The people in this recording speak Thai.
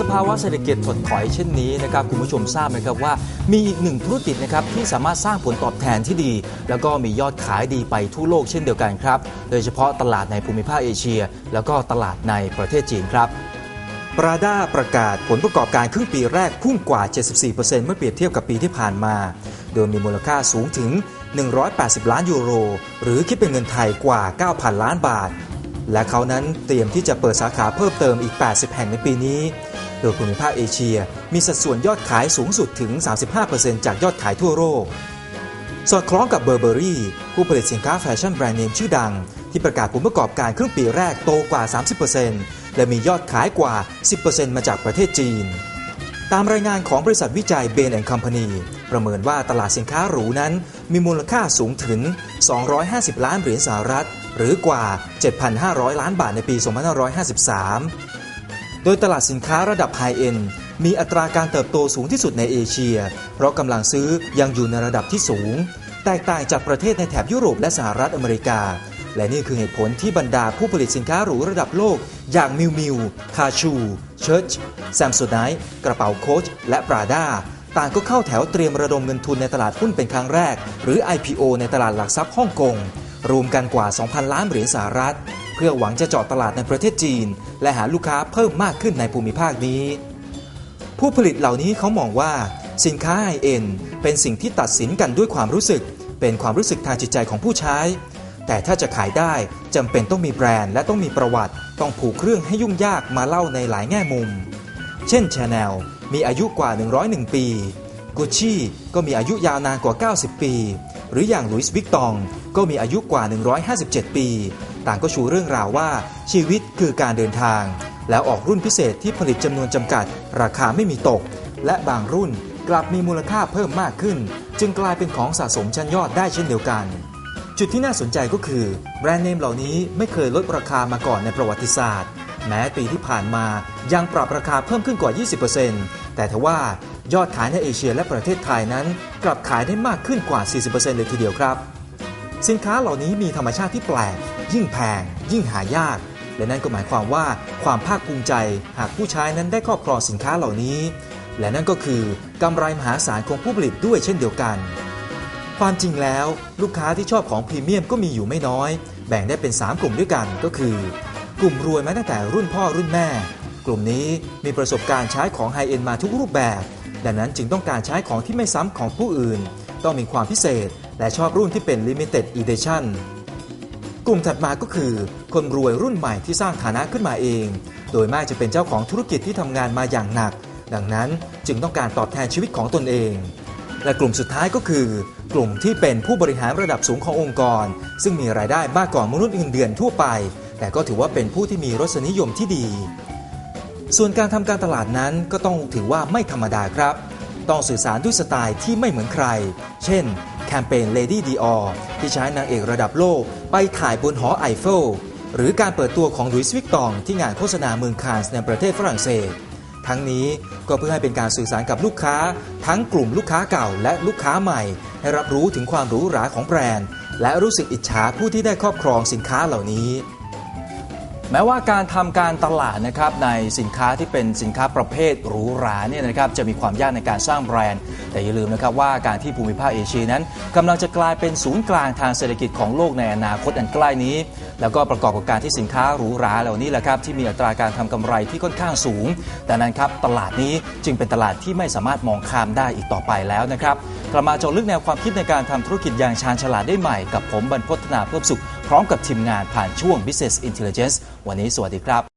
สภาวะเศรษฐกิจถดถอยเช่นนี้นะครับคุณผู้ชมทราบไหมครับว่า มีอีกหนึ่งธุรกิจนะครับที่สามารถสร้างผลตอบแทนที่ดี แล้วก็มียอดขายดีไปทั่วโลกเช่นเดียวกันครับ โดยเฉพาะตลาดในภูมิภาคเอเชีย แล้วก็ตลาดในประเทศจีนครับปราดาประกาศผลประกอบการครึ่งปีแรกพุ่งกว่า 74%เมื่อเปรียบเทียบกับปีที่ผ่านมา โดยมีมูลค่าสูงถึง 180 ล้านยูโร หรือคิดเป็นเงินไทยกว่า 9,000 ล้านบาท และเขานั้นเตรียมที่จะเปิดสาขาเพิ่มเติมอีก 80 แห่งในปีนี้ โดยภูมิภาคเอเชีย มีสัดส่วนยอดขายสูงสุดถึง 35%จากยอดขายทั่วโลก สอดคล้องกับเบอร์เบอรี่ผู้ผลิตสินค้าแฟชั่นแบรนด์เนมชื่อดัง ที่ประกาศผลประกอบการครึ่งปีแรกโตกว่า 30%และมียอดขายกว่า 10%มาจากประเทศจีน ตามรายงานของบริษัทวิจัยเบนแอนด์คอมพานีประเมินว่าตลาดสินค้าหรูนั้น มีมูลค่าสูงถึง 250 ล้านเหรียญสหรัฐ หรือกว่า 7,500 ล้านบาทในปี 2553 โดยตลาดสินค้าระดับไฮเอ็นมีอัตราการเติบโตสูงที่สุดในเอเชีย เพราะกำลังซื้อยังอยู่ในระดับที่สูง แตกต่างจากประเทศในแถบยุโรปและสหรัฐอเมริกา และนี่คือเหตุผลที่บรรดาผู้ผลิตสินค้าหรูระดับโลก อย่างมิวมิวคาชูเชิร์ชแซมโซไนกระเป๋าโคชและปราด้าต่างก็เข้าแถวเตรียมระดมเงินทุนในตลาดหุ้นเป็นครั้งแรก หรือ IPO ในตลาดหลักทรัพย์ฮ่องกงรวมกันกว่า 2,000 ล้านเหรียญสหรัฐ เพื่อหวังจะเจาะตลาดในประเทศจีน และหาลูกค้าเพิ่มมากขึ้นในภูมิภาคนี้ ผู้ผลิตเหล่านี้เขามองว่า สินค้าไฮเอ็นเป็นสิ่งที่ตัดสินกันด้วยความรู้สึก เป็นความรู้สึกทางจิตใจของผู้ใช้ แต่ถ้าจะขายได้จำเป็นต้องมีแบรนด์และต้องมีประวัติ ต้องผูกเครื่องให้ยุ่งยากมาเล่าในหลายแง่มุม เช่น Chanel มีอายุกว่า 101 ปี Gucci ก็มีอายุยาวนานกว่า 90 ปี หรืออย่าง Louis Vuitton ก็มีอายุกว่า 157 ปี ต่างก็ชูเรื่องราวว่า ชีวิตคือการเดินทาง แล้วออกรุ่นพิเศษที่ผลิตจำนวนจำกัด ราคาไม่มีตก และบางรุ่นกลับมีมูลค่าเพิ่มมากขึ้น จึงกลายเป็นของสะสมชั้นยอดได้เช่นเดียวกัน จุดที่น่าสนใจก็คือ แบรนด์เนมเหล่านี้ไม่เคยลดราคามาก่อนในประวัติศาสตร์ แม้ปีที่ผ่านมายังปรับราคาเพิ่มขึ้นกว่า 20%แต่ทว่ายอดขายในเอเชียและประเทศไทยนั้น กลับขายได้มากขึ้นกว่า 40%เลยทีเดียวครับ สินค้าเหล่านี้มีธรรมชาติที่แปลก ยิ่งแพง ยิ่งหายาก และนั่นก็หมายความว่าความภาคภูมิใจหากผู้ใช้นั้นได้ครอบครองสินค้าเหล่านี้ และนั่นก็คือกำไรมหาศาลของผู้ผลิตด้วยเช่นเดียวกัน ความจริงแล้วลูกค้าที่ชอบของพรีเมียมก็มีอยู่ไม่น้อย แบ่งได้เป็น 3 กลุ่มด้วยกันก็คือ กลุ่มรวยมาตั้งแต่รุ่นพ่อรุ่นแม่ กลุ่มนี้มีประสบการณ์ใช้ของไฮเอ็นมาทุกรูปแบบ ดังนั้นจึงต้องการใช้ของที่ไม่ซ้ำของผู้อื่น ต้องมีความพิเศษ และชอบรุ่นที่เป็น Limited Edition กลุ่มถัดมาก็คือ คนรวยรุ่นใหม่ที่สร้างฐานะขึ้นมาเอง โดยมากจะเป็นเจ้าของธุรกิจที่ทำงานมาอย่างหนัก ดังนั้นจึงต้องการตอบแทนชีวิตของตนเอง และกลุ่มสุดท้ายก็คือ กลุ่มที่เป็นผู้บริหารระดับสูงขององค์กร ซึ่งมีรายได้มากกว่ามนุษย์เงินเดือนทั่วไป แต่ก็ถือว่าเป็นผู้ที่มีรสนิยมที่ดี ส่วนการทำการตลาดนั้นก็ต้องถือว่าไม่ธรรมดาครับ ต้องสื่อสารด้วยสไตล์ที่ไม่เหมือนใคร เช่น แคมเปญ Lady Dior ที่ใช้นางเอกระดับโลก ไปถ่ายบนหอไอเฟล หรือการเปิดตัวของลุยส์วิกตองที่งานโฆษณาเมืองคานส์ในประเทศฝรั่งเศส ทั้งนี้ก็เพื่อให้เป็นการสื่อสารกับลูกค้า ทั้งกลุ่มลูกค้าเก่าและลูกค้าใหม่ ให้รับรู้ถึงความหรูหราของแบรนด์ และรู้สึกอิจฉาผู้ที่ได้ครอบครองสินค้าเหล่านี้ แม้ว่าการทำการตลาดนะครับในสินค้าที่เป็นสินค้าประเภทหรูหราเนี่ยนะครับจะมีความยากในการสร้างแบรนด์ แต่อย่าลืมนะครับว่าการที่ภูมิภาคเอเชียนั้นกำลังจะกลายเป็นศูนย์กลางทางเศรษฐกิจของโลกในอนาคตอันใกล้นี้ แล้วก็ประกอบกับการที่สินค้าหรูหราเหล่านี้แหละครับที่มีอัตราการทำกำไรที่ค่อนข้างสูงดังนั้นครับตลาดนี้จึงเป็นตลาดที่ไม่สามารถมองข้ามได้อีกต่อไปแล้วนะครับกลับมาเจาะลึกแนวความคิดในการทำธุรกิจอย่างชาญฉลาดได้ใหม่ กับผมบรรพฒนาเพิ่มสุข พร้อมกับทีมงานผ่านช่วง Business Intelligence วันนี้สวัสดีครับ